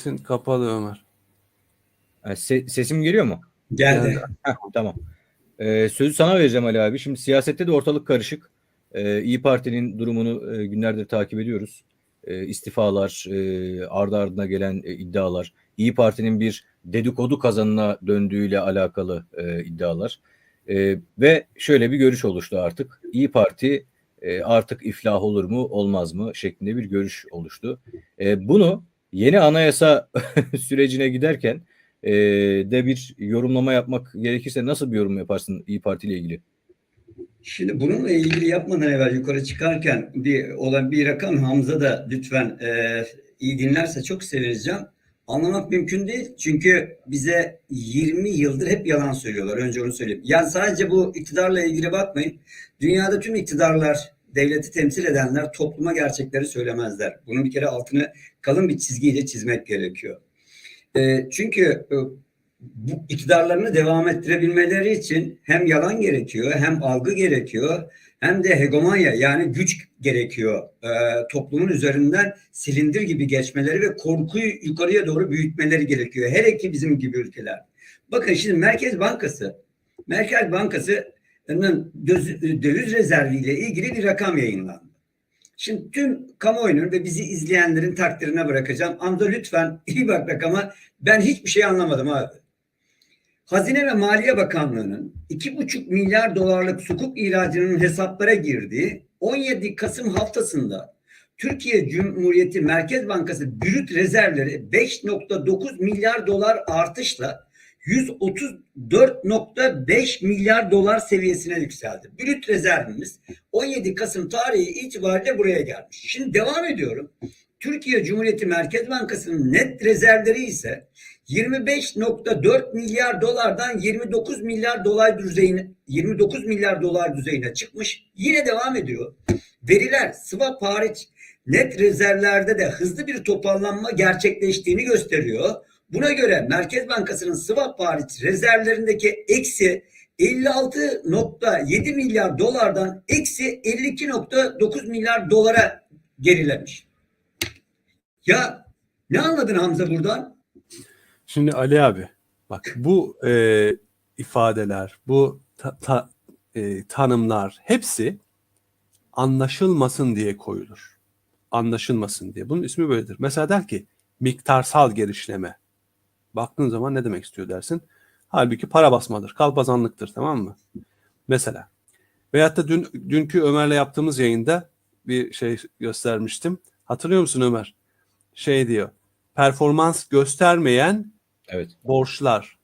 Sesin kapalı Ömer. Ha, se- sesim geliyor mu? Geldi. Heh, tamam. Ee, sözü sana vereceğim Ali abi. Şimdi siyasette de ortalık karışık. Ee, İyi Parti'nin durumunu e, günlerdir takip ediyoruz. Ee, istifalar, e, ardı ardına gelen e, iddialar, İyi Parti'nin bir dedikodu kazanına döndüğüyle alakalı e, iddialar. E, ve şöyle bir görüş oluştu artık. İyi Parti e, artık iflah olur mu, olmaz mı şeklinde bir görüş oluştu. E, bunu yeni anayasa sürecine giderken e, de bir yorumlama yapmak gerekirse nasıl bir yorum yaparsın İyi Parti ile ilgili? Şimdi bununla ilgili yapmadan evvel yukarı çıkarken bir olan bir rakam Hamza da lütfen e, iyi dinlerse çok sevineceğim. Anlamak mümkün değil çünkü bize 20 yıldır hep yalan söylüyorlar. Önce onu söyleyeyim. Yani sadece bu iktidarla ilgili bakmayın. Dünyada tüm iktidarlar, devleti temsil edenler topluma gerçekleri söylemezler. Bunun bir kere altını kalın bir çizgiyle çizmek gerekiyor. E, çünkü e, bu iktidarlarını devam ettirebilmeleri için hem yalan gerekiyor, hem algı gerekiyor, hem de hegemonya yani güç gerekiyor. Ee, toplumun üzerinden silindir gibi geçmeleri ve korkuyu yukarıya doğru büyütmeleri gerekiyor. Hele ki bizim gibi ülkeler. Bakın şimdi Merkez Bankası, Merkez Bankası'nın döz- döviz rezerviyle ilgili bir rakam yayınlandı. Şimdi tüm kamuoyunun ve bizi izleyenlerin takdirine bırakacağım. Amca lütfen iyi bak rakama. Ben hiçbir şey anlamadım abi. Hazine ve Maliye Bakanlığı'nın 2,5 milyar dolarlık sukuk ihracının hesaplara girdiği 17 Kasım haftasında Türkiye Cumhuriyeti Merkez Bankası brüt rezervleri 5.9 milyar dolar artışla 134.5 milyar dolar seviyesine yükseldi. Brüt rezervimiz 17 Kasım tarihi itibariyle buraya gelmiş. Şimdi devam ediyorum. Türkiye Cumhuriyeti Merkez Bankası'nın net rezervleri ise 25.4 milyar dolardan 29 milyar dolar düzeyine 29 milyar dolar düzeyine çıkmış. Yine devam ediyor. Veriler swap hariç net rezervlerde de hızlı bir toparlanma gerçekleştiğini gösteriyor. Buna göre Merkez Bankası'nın swap hariç rezervlerindeki eksi 56.7 milyar dolardan eksi 52.9 milyar dolara gerilemiş. Ya ne anladın Hamza buradan? Şimdi Ali abi bak bu e, ifadeler, bu ta- ta- e, tanımlar hepsi anlaşılmasın diye koyulur. Anlaşılmasın diye. Bunun ismi böyledir. Mesela der ki miktarsal genişleme. Baktığın zaman ne demek istiyor dersin. Halbuki para basmadır, kalpazanlıktır tamam mı? Mesela. Veyahut da dün, dünkü Ömer'le yaptığımız yayında bir şey göstermiştim. Hatırlıyor musun Ömer? Şey diyor. Performans göstermeyen Evet. borçlar.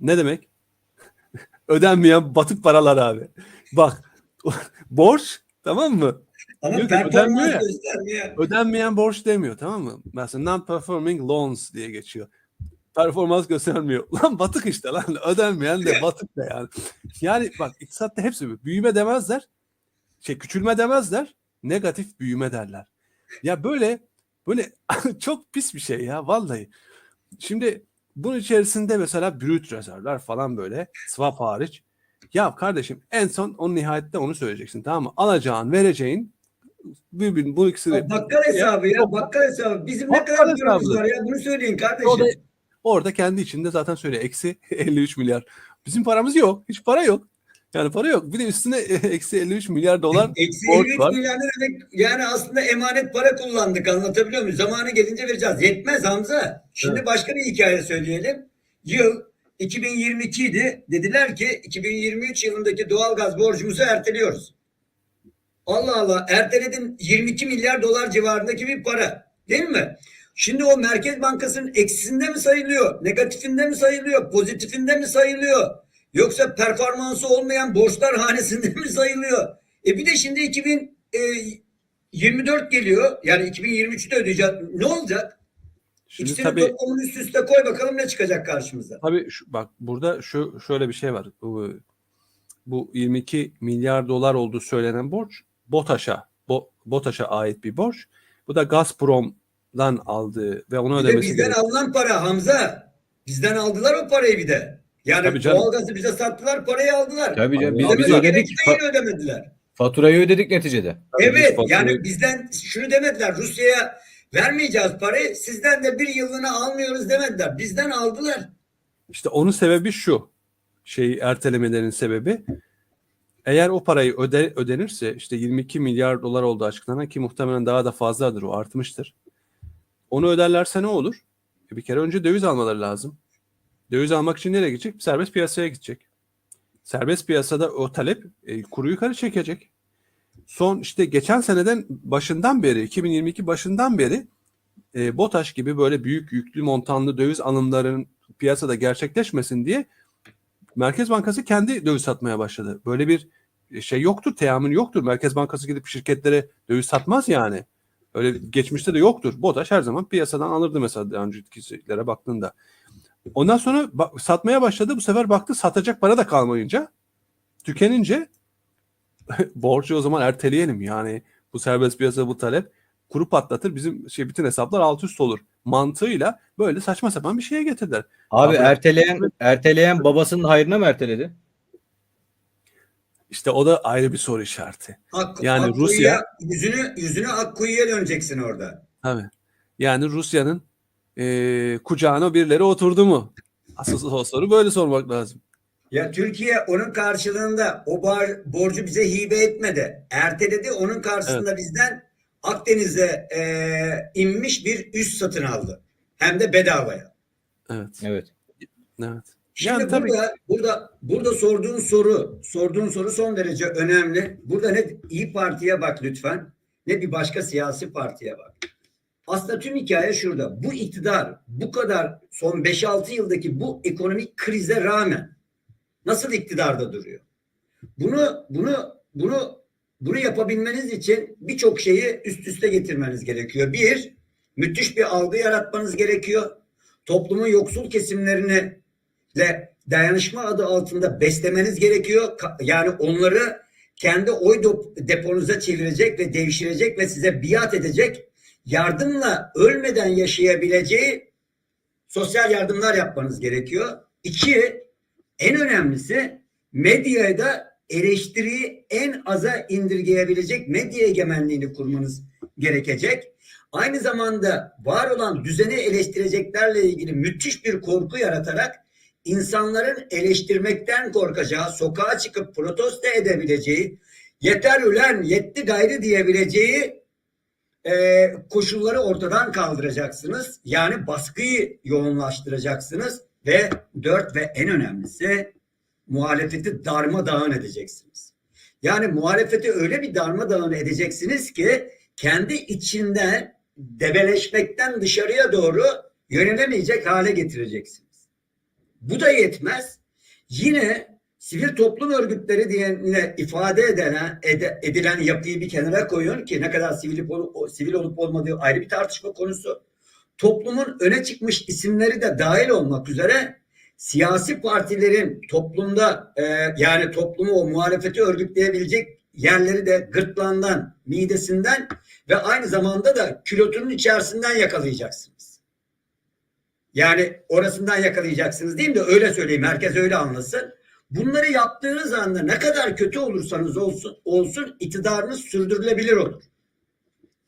Ne demek? Ödenmeyen batık paralar abi. Bak borç tamam mı? Ama Diyor ki ödenmiyor ya. Ödenmeyen borç demiyor tamam mı? Mesela non-performing loans diye geçiyor. Performans göstermiyor. Lan batık işte lan. Ödenmeyen de batık da yani. Yani bak iktisatta hepsi. Büyüme demezler. Şey küçülme demezler. Negatif büyüme derler. Ya böyle böyle çok pis bir şey ya vallahi. Şimdi bunun içerisinde mesela brüt rezervler falan böyle swap hariç. Ya kardeşim en son onun nihayette onu söyleyeceksin tamam mı? Alacağın vereceğin birbirini bu ikisi Ya Bakkal hesabı ya bakkal hesabı. Bizim ne Bakkal kadar paramız var ya bunu söyleyin kardeşim. da orada kendi içinde zaten söylüyor. Eksi 53 milyar. Bizim paramız yok. Hiç para yok. Yani para yok. Bir de üstüne eksi 53 milyar dolar Eksi borç 53 var. milyar ne demek? Yani aslında emanet para kullandık anlatabiliyor muyum? Zamanı gelince vereceğiz. Yetmez Hamza. Şimdi Evet. başka bir hikaye söyleyelim. Yıl 2022 idi. Dediler ki 2023 yılındaki doğalgaz borcumuzu erteliyoruz. Allah Allah erteledin 22 milyar dolar civarındaki bir para. Değil mi? Şimdi o Merkez Bankası'nın eksisinde mi sayılıyor? Negatifinde mi sayılıyor? Pozitifinde mi sayılıyor? Yoksa performansı olmayan borçlar hanesinde mi sayılıyor? E bir de şimdi 2024 geliyor. Yani 2023'te ödeyeceğiz. Ne olacak? Şimdi İkisini tabii toplamını üst üste koy bakalım ne çıkacak karşımıza. tabii şu, bak burada şu şöyle bir şey var. Bu, bu 22 milyar dolar olduğu söylenen borç BOTAŞ'a Bo, BOTAŞ'a ait bir borç. Bu da Gazprom'dan aldığı ve onu Bir de ödemesi bizden gerekiyor. alınan para Hamza. Bizden aldılar o parayı bir de. Yani Tabii canım. doğalgazı bize sattılar, parayı aldılar. Tabii canım. Biz, biz ödedik. ödemediler. faturayı ödedik neticede. Tabii biz Evet faturayı- yani bizden şunu demediler Rusya'ya Vermeyeceğiz parayı. Sizden de bir yıllığına almıyoruz demediler. Bizden aldılar. İşte onun sebebi şu. Şey ertelemelerin sebebi eğer o parayı öde, ödenirse işte 22 milyar dolar oldu açıklanan ki muhtemelen daha da fazladır o artmıştır. Onu öderlerse ne olur? E bir kere önce döviz almaları lazım. Döviz almak için nereye gidecek? Serbest piyasaya gidecek. Serbest piyasada o talep e, kuru yukarı çekecek. Son işte geçen seneden başından beri 2022 başından beri e, BOTAŞ gibi böyle büyük yüklü montanlı döviz alımlarının piyasada gerçekleşmesin diye Merkez Bankası kendi döviz satmaya başladı. Böyle bir şey yoktur, teamül yoktur. Merkez Bankası gidip şirketlere döviz satmaz yani. Öyle geçmişte de yoktur. BOTAŞ her zaman piyasadan alırdı mesela daha öncekilere baktığında. Ondan sonra ba- satmaya başladı. Bu sefer baktı satacak para da kalmayınca tükenince borcu o zaman erteleyelim. Yani bu serbest piyasa bu talep kuru patlatır. Bizim şey bütün hesaplar alt üst olur. Mantığıyla böyle saçma sapan bir şeye getirdiler. Abi Abi- erteleyen erteleyen babasının hayrına mı erteledi? İşte o da ayrı bir soru işareti. Ak, Yani Akkuyu'ya- Rusya- yüzünü yüzünü Akkuyu'ya döneceksin orada. Tabii. Yani Rusya'nın eee kucağına birileri oturdu mu? Asıl o soru böyle sormak lazım. Ya Türkiye onun karşılığında o bar, borcu bize hibe etmedi. Erteledi. Onun karşısında bizden Akdeniz'e e, inmiş bir üs satın aldı. Hem de bedavaya. Evet. Evet. Evet. Şimdi Yani tabii- burada burada burada sorduğun soru sorduğun soru son derece önemli. Burada ne İyi Parti'ye bak lütfen ne bir başka siyasi partiye bak. Aslında tüm hikaye şurada. Bu iktidar bu kadar son 5-6 yıldaki bu ekonomik krize rağmen nasıl iktidarda duruyor? Bunu bunu bunu bunu yapabilmeniz için birçok şeyi üst üste getirmeniz gerekiyor. Bir, müthiş bir algı yaratmanız gerekiyor. Toplumun yoksul kesimlerini ile dayanışma adı altında beslemeniz gerekiyor. Yani onları kendi oy deponuza çevirecek ve devşirecek ve size biat edecek yardımla ölmeden yaşayabileceği sosyal yardımlar yapmanız gerekiyor. İki, en önemlisi medyada eleştiriyi en aza indirgeyebilecek medya egemenliğini kurmanız gerekecek. Aynı zamanda var olan düzeni eleştireceklerle ilgili müthiş bir korku yaratarak insanların eleştirmekten korkacağı, sokağa çıkıp protesto edebileceği, yeter ülen, yetti gayrı diyebileceği e, koşulları ortadan kaldıracaksınız. Yani baskıyı yoğunlaştıracaksınız ve dört ve en önemlisi muhalefeti darmadağın edeceksiniz. Yani muhalefeti öyle bir darmadağın edeceksiniz ki kendi içinden debeleşmekten dışarıya doğru yönelemeyecek hale getireceksiniz. Bu da yetmez. Yine sivil toplum örgütleri diye ifade edilen, edilen yapıyı bir kenara koyun ki ne kadar sivil, sivil olup olmadığı ayrı bir tartışma konusu. Toplumun öne çıkmış isimleri de dahil olmak üzere siyasi partilerin toplumda e, yani toplumu o muhalefeti örgütleyebilecek yerleri de gırtlağından, midesinden ve aynı zamanda da külotunun içerisinden yakalayacaksınız. Yani orasından yakalayacaksınız değil mi de öyle söyleyeyim herkes öyle anlasın. Bunları yaptığınız anda ne kadar kötü olursanız olsun, olsun iktidarınız sürdürülebilir olur.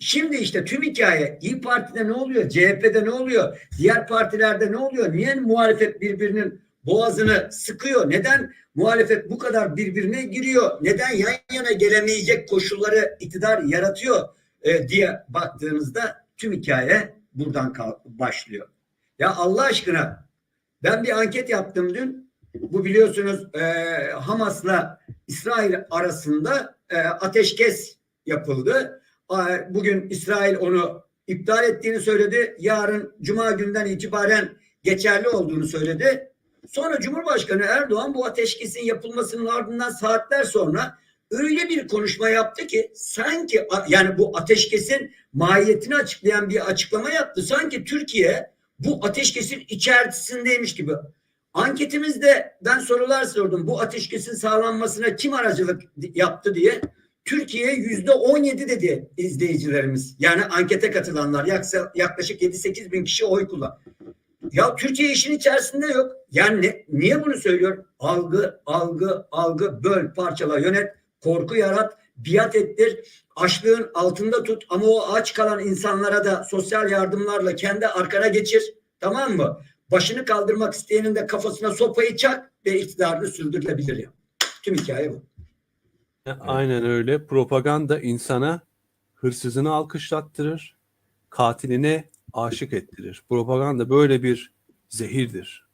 Şimdi işte tüm hikaye İyi Parti'de ne oluyor? CHP'de ne oluyor? Diğer partilerde ne oluyor? Niye muhalefet birbirinin boğazını sıkıyor? Neden muhalefet bu kadar birbirine giriyor? Neden yan yana gelemeyecek koşulları iktidar yaratıyor e, diye baktığınızda tüm hikaye buradan başlıyor. Ya Allah aşkına ben bir anket yaptım dün. Bu biliyorsunuz e, Hamas'la İsrail arasında e, ateşkes yapıldı. Bugün İsrail onu iptal ettiğini söyledi. Yarın Cuma günden itibaren geçerli olduğunu söyledi. Sonra Cumhurbaşkanı Erdoğan bu ateşkesin yapılmasının ardından saatler sonra öyle bir konuşma yaptı ki sanki yani bu ateşkesin mahiyetini açıklayan bir açıklama yaptı. Sanki Türkiye bu ateşkesin içerisindeymiş gibi. Anketimizde ben sorular sordum. Bu ateşkesin sağlanmasına kim aracılık yaptı diye. Türkiye yüzde 17 dedi izleyicilerimiz. Yani ankete katılanlar yaklaşık 7-8 bin kişi oy kullan. Ya Türkiye işin içerisinde yok. Yani ne, niye bunu söylüyorum? Algı, algı, algı, böl, parçala, yönet, korku yarat, biat ettir, açlığın altında tut ama o aç kalan insanlara da sosyal yardımlarla kendi arkana geçir. Tamam mı? Başını kaldırmak isteyenin de kafasına sopayı çak ve iktidarını sürdürülebilir ya. Tüm hikaye bu. Aynen öyle. Propaganda insana hırsızını alkışlattırır, katiline aşık ettirir. Propaganda böyle bir zehirdir.